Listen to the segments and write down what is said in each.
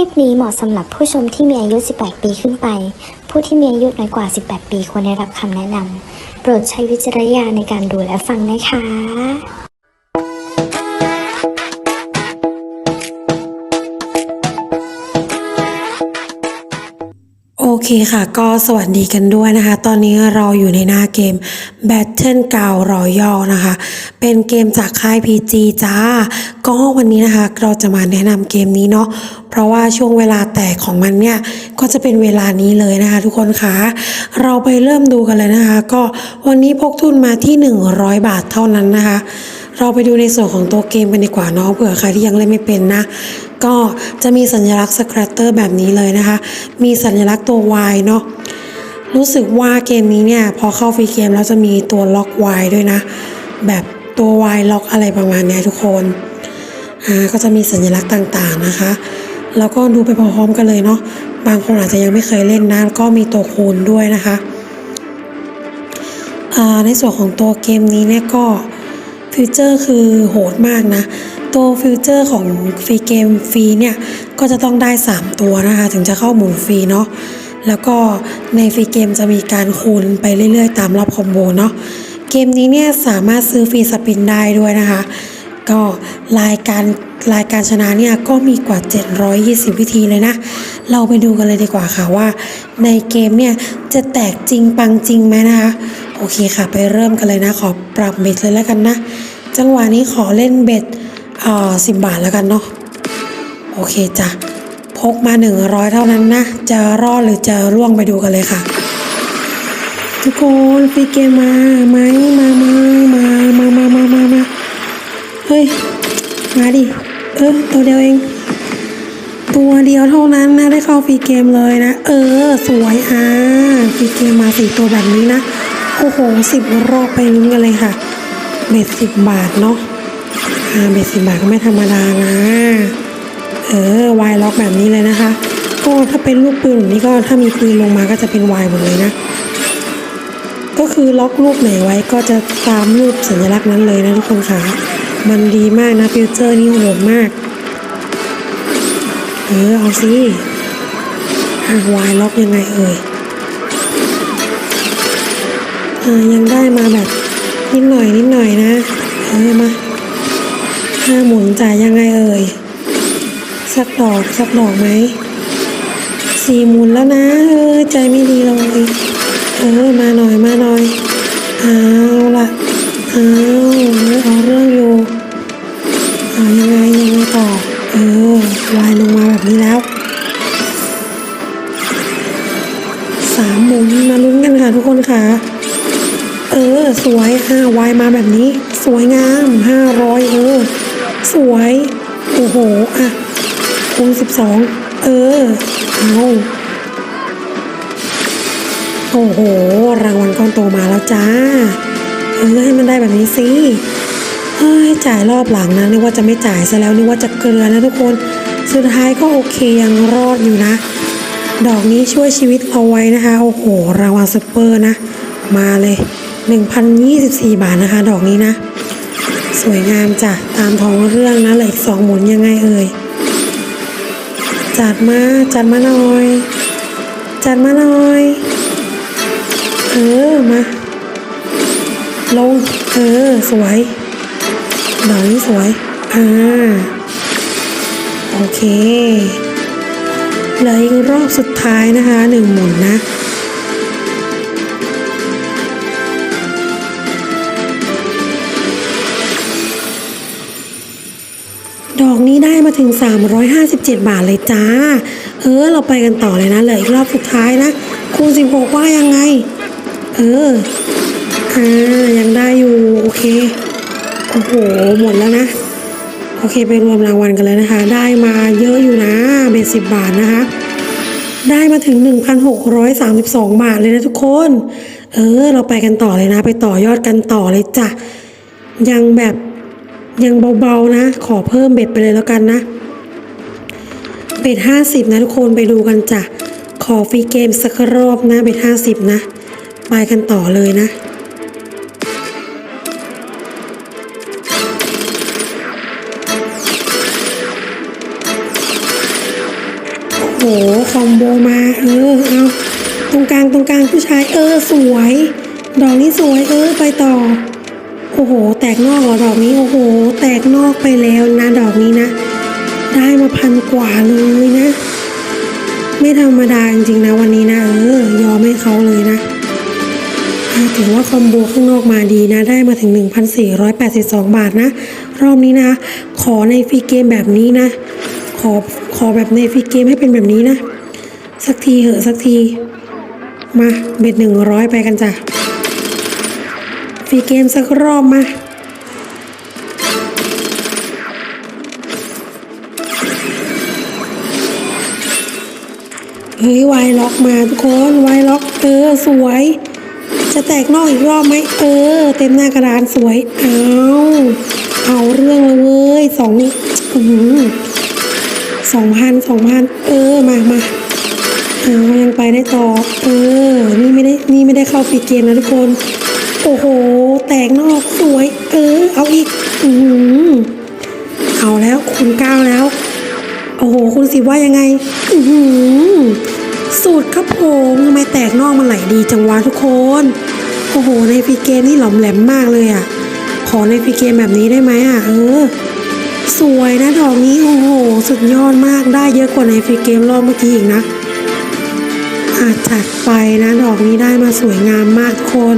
ลิปนี้เหมาะสำหรับผู้ชมที่มีอายุ 18 ปีขึ้นไป ผู้ที่มีอายุน้อยกว่า 18 ปีควรได้รับคำแนะนำ โปรดใช้วิจารณญาณในการดูและฟังนะคะ โอเคค่ะก็สวัสดีกันด้วยนะคะ ตอนนี้เราอยู่ในหน้าเกม Battle g r o u n d Royal นะคะ เป็นเกมจากค่าย PG จ้า ก็วันนี้นะคะเราจะมาแนะนำเกมนี้เนาะเพราะว่าช่วงเวลาแตกของมันเนี่ย ก็จะเป็นเวลานี้เลยนะคะ ทุกคนคะเราไปเริ่มดูกันเลยนะคะ ก็วันนี้พกทุนมาที่ 100 บาทเท่านั้นนะคะ เราไปดูในส่วนของตัวเกมกันดีกว่าเนาะเผื่อใครที่ยังเล่นไม่เป็นนะ ก็จะมีสัญลักษณ์สแครตเตอร์แบบนี้เลยนะคะ มีสัญลักษณ์ตัว Y เนาะรู้สึกว่าเกมนี้เนี่ยพอเข้าฟรีเกมแล้วจะมีตัวล็อก Y ด้วยนะ แบบตัว Y ล็อกอะไรประมาณนี้ทุกคนอ่าก็จะมีสัญลักษณ์ต่างๆนะคะแล้วก็ดูไปพร้อมๆกันเลยเนาะบางคนอาจจะยังไม่เคยเล่นนะก็มีตัวคูณด้วยนะคะในส่วนของตัวเกมนี้เนี่ยก็ ฟิวเจอร์คือโหดมากนะ ตัวฟิวเจอร์ของฟรีเกมฟรีเนี่ย ก็จะต้องได้ 3 ตัวนะคะ ถึงจะเข้าหมุนฟรีเนาะแล้วก็ในฟรีเกมจะมีการคูณไปเรื่อยๆ ตามรอบคอมโบเนาะเกมนี้เนี่ยสามารถซื้อฟรีสปินได้ด้วยนะคะ ก็รายการรายการชนะเนี่ยก็มีกว่า 720 วิธีเลยนะ เราไปดูกันเลยดีกว่าค่ะว่า ในเกมเนี่ยจะแตกจริงปังจริงไหมนะคะ โอเคค่ะ ไปเริ่มกันเลยนะ ขอปรับเบ็ดเลยแล้วกันนะ จังหวะนี้ขอเล่นเบ็ดเอ่อสิบบาทแล้วกันเนาะโอเคจ้ะพกมา 100 เท่านั้นนะ จะรอดหรือจะร่วงไปดูกันเลยค่ะ ทุกคนฟรีเกมมาไหมมามามามามามามามาเฮ้ย มาดิ เออตัวเดียวเอง ตัวเดียวเท่านั้นนะ ได้เข้าฟรีเกมเลยนะ เออ สวยอ่าฟรีเกมมาสี่ตัวแบบนี้นะ โอ้โหสิบรอบไปลุ้นกันเลยค่ะ เบ็ดสิบบาทเนาะอ่าเบ็ดสิบบาทก็ไม่ธรรมดานะ เออวายล็อกแบบนี้เลยนะคะก็ถ้าเป็นลูกปืนแบบนี้ก็ถ้ามีปืนลงมาก็จะเป็นวายหมดเลยนะ ก็คือล็อกรูปไหนไว้ก็จะตามรูปสัญลักษณ์นั้นเลยนะทุกคนค่ะมันดีมากนะฟิวเจอร์นี่โหดมาก เออเอาสิอะวายล็อกยังไงเอ่ยอ่ายังได้มาแบบ นิดหน่อยนิดหน่อยนะเออมาห้าหมุนจ่ายยังไงเอ่ยสักดอกสักดอกไหมสี่หมุนแล้วนะเออใจไม่ดีเลยเออมาหน่อยมาหน่อยเอาละเอาเอาเรื่องอยู่เอายังไงยังไงต่อเออวายลงมาแบบนี้แล้วสามหมุนมาลุ้นกันค่ะทุกคนค่ะ เออ สวยห้าวายมาแบบนี้ สวยงามห้าร้อยเออ สวย โอ้โห อะคูณสิบสองเออเอาโอ้โห รางวัลก้อนโตมาแล้วจ้า เออให้มันได้แบบนี้สิเฮ้ยจ่ายรอบหลังนะนึกว่าจะไม่จ่ายซะแล้วนึกว่าจะเกลือนะทุกคน สุดท้ายก็โอเคยังรอดอยู่นะ ดอกนี้ช่วยชีวิตเราไว้นะคะ โอ้โหรางวัลซุปเปอร์นะ มาเลย 1,024 บาทนะคะ ดอกนี้นะ สวยงามจ้ะ ตามท้องเรื่องนะเหลืออีกสองหมุนยังไงเอ่ย จัดมา จัดมาหน่อย จัดมาหน่อย เออ มา ลง เออ สวย ดอกนี้สวย อ่า โอเคเหลืออีกรอบสุดท้ายนะคะหนึ่งหมุนนะ นี้ได้มาถึง 357 บาทเลยจ้า เออ เราไปกันต่อเลยนะ เหลืออีกรอบสุดท้ายนะ คูณ 16 ว่ายังไง เออ อ่า ยังได้อยู่ โอเค โอ้โห หมดแล้วนะ โอเค ไปรวมรางวัลกันเลยนะคะ ได้มาเยอะอยู่นะ เบสสิบบาทนะคะ ได้มาถึง 1,632 บาทเลยนะทุกคน เออ เราไปกันต่อเลยนะ ไปต่อยอดกันต่อเลยจ้ะ ยังแบบ ยังเบาๆนะ ขอเพิ่มเบ็ดไปเลยแล้วกันนะ เบ็ด50นะทุกคนไปดูกันจ้ะ ขอฟรีเกมสักรอบนะ เบ็ด50นะ ไปกันต่อเลยนะโหคอมโบมา เออเอาตรงกลางตรงกลางผู้ชายเออสวย ดอกนี้สวยเออไปต่อ อ้โห แตกนอกเหรอดอกนี้ โอ้โห แตกนอกไปแล้วนะดอกนี้นะ ได้มาพันกว่าเลยนะ ไม่ธรรมดาจริงๆนะวันนี้นะเออยอมให้เขาเลยนะถือว่าคอมโบข้างนอกมาดีนะ ได้มาถึง 1,482 บาทนะ รอบนี้นะ ขอในฟรีเกมแบบนี้นะ ขอขอแบบในฟรีเกมให้เป็นแบบนี้นะ สักทีเหอะสักที มาเบ็ดหนึ่งร้อยไปกันจ้ะ ฟรีเกมสักรอบมาเฮ้ยวายล็อกมาทุกคนวายล็อกเออสวย จะแตกนอกอีกรอบไหมเออ เต็มหน้ากระดานสวยเอาเอาเรื่องเลยเว้ยสองอื้อหือสองพันสองพันเออมามาเอายังไปได้ต่อเออนี่ไม่ได้นี่ไม่ได้เข้าฟีเกมนะทุกคน โอ้โห แตกนอกสวย เออ เอาอีก อือเอาแล้วคุณก้าวแล้ว โอ้โห คุณสิบว่ายังไง อือสูตรครับผมทำไมแตกนอกมันไหลดีจังวะทุกคน โอ้โห ในฟีเกมนี่หลอมแหลมมากเลยอะ ขอในฟีเกมแบบนี้ได้ไหมอะ เออ สวยนะดอกนี้ โอ้โห สุดยอดมาก ได้เยอะกว่าในฟีเกมรอบเมื่อกี้อีกนะอาจัดไปนะ ดอกนี้ได้มาสวยงามมากคน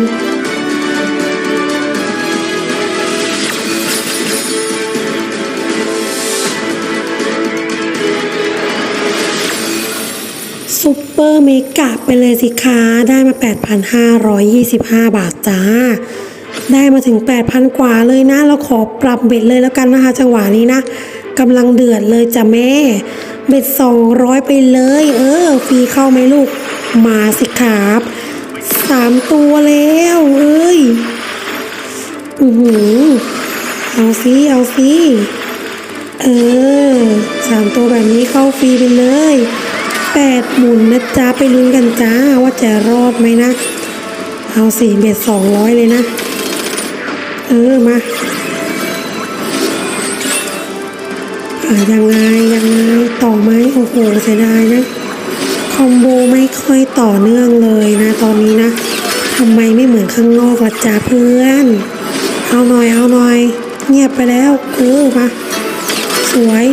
เมกะไปเลยสิคะได้มา 8,525 บาทจ้า ได้มาถึง 8,000 กว่าเลยนะ เราขอปรับเบ็ดเลยแล้วกันนะคะ จังหวะนี้นะกำลังเดือดเลยจ้ะแม่ เบ็ด 200 ไปเลย เออฟรีเข้าไหมลูก มาสิครับสามตัวแล้วเอ้ยอือหือเอาสิเอาสิเออสามตัวแบบนี้เข้าฟรีไปเลย แปดหมุนนะจ๊ะ ไปลุ้นกันจ้าว่าจะรอดไหมนะ เอาสี่เบ็ดสองร้อยเลยนะ เออ มาอะยังไง ยังไง ต่อไหมโอ้โหเสียดายนะ คอมโบไม่ค่อยต่อเนื่องเลยนะ ตอนนี้นะทำไมไม่เหมือนข้างนอกละจ๊ะเพื่อน เอาหน่อย เอาหน่อย เงียบไปแล้ว เออ มา สวย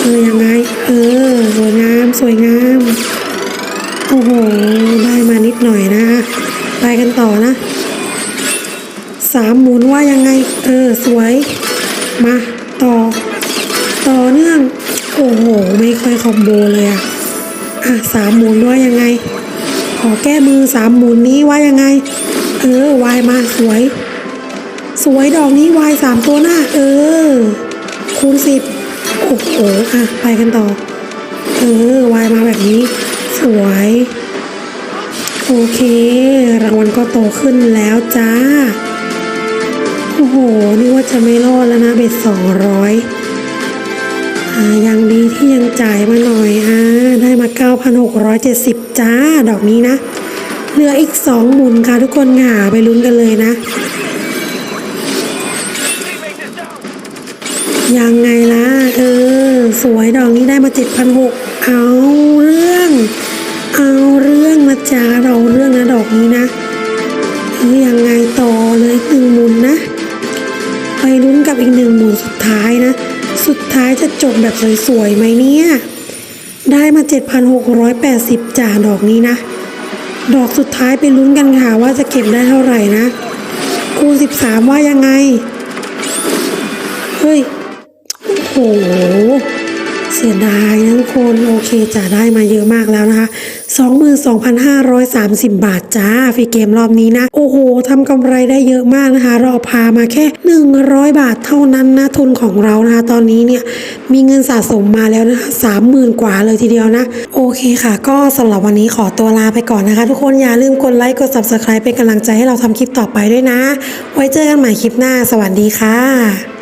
เออยังไง เออสวยงามสวยงาม โอ้โห ได้มานิดหน่อยนะไปกันต่อนะสามหมุนว่ายังไง เออสวย มาต่อ ต่อเนื่อง โอ้โห ไม่ค่อยคอมโบเลยอะอะสามหมุนว่ายังไง ขอแก้มือสามหมุนนี้ว่ายังไง เออวายมาสวย สวยดอกนี้วายสามตัวหน้า เออ คูณสิบ โอ้โหอะไปกันต่อเออวายมาแบบนี้ สวย โอเค รางวัลก็โตขึ้นแล้วจ้า โอ้โห นี่ว่าจะไม่รอดแล้วนะเบ็ดสองร้อยอ่ายังดีที่ยังจ่ายมาหน่อยอ่าได้มา 9,670 จ้า ดอกนี้นะ เหลืออีกสองหมุนค่ะทุกคนค่ะไปลุ้นกันเลยนะ ยังไงล่ะ เออ สวยดอกนี้ได้มา7,600เอาเรื่อง เอาเรื่องนะจ๊ะเราเรื่องนะดอกนี้นะเออยังไงต่อเลยอีกหนึ่งหมุนนะ ไปลุ้นกับอีกหนึ่งหมุนสุดท้ายนะ สุดท้ายจะจบแบบสวยๆไหมเนี่ย ได้มา 7,680จ่าดอกนี้นะ ดอกสุดท้ายไปลุ้นกันค่ะว่าจะเก็บได้เท่าไหร่นะ คูณ 13 ว่ายังไง เฮ้ย โหเสียดายนะทุกคนโอเคจะได้มาเยอะมากแล้วนะคะ 22,530 บาทจ้าฟรีเกมรอบนี้นะ โอ้โหทำกำไรได้เยอะมากนะคะ เราพามาแค่ 100 บาทเท่านั้นนะทุนของเรานะคะ ตอนนี้เนี่ยมีเงินสะสมมาแล้วนะคะ 30,000 กว่าเลยทีเดียวนะ โอเคค่ะ ก็สำหรับวันนี้ขอตัวลาไปก่อนนะคะ ทุกคนอย่าลืมกดไลค์กด subscribe เป็นกำลังใจให้เราทำคลิปต่อไปด้วยนะ ไว้เจอกันใหม่คลิปหน้า สวัสดีค่ะ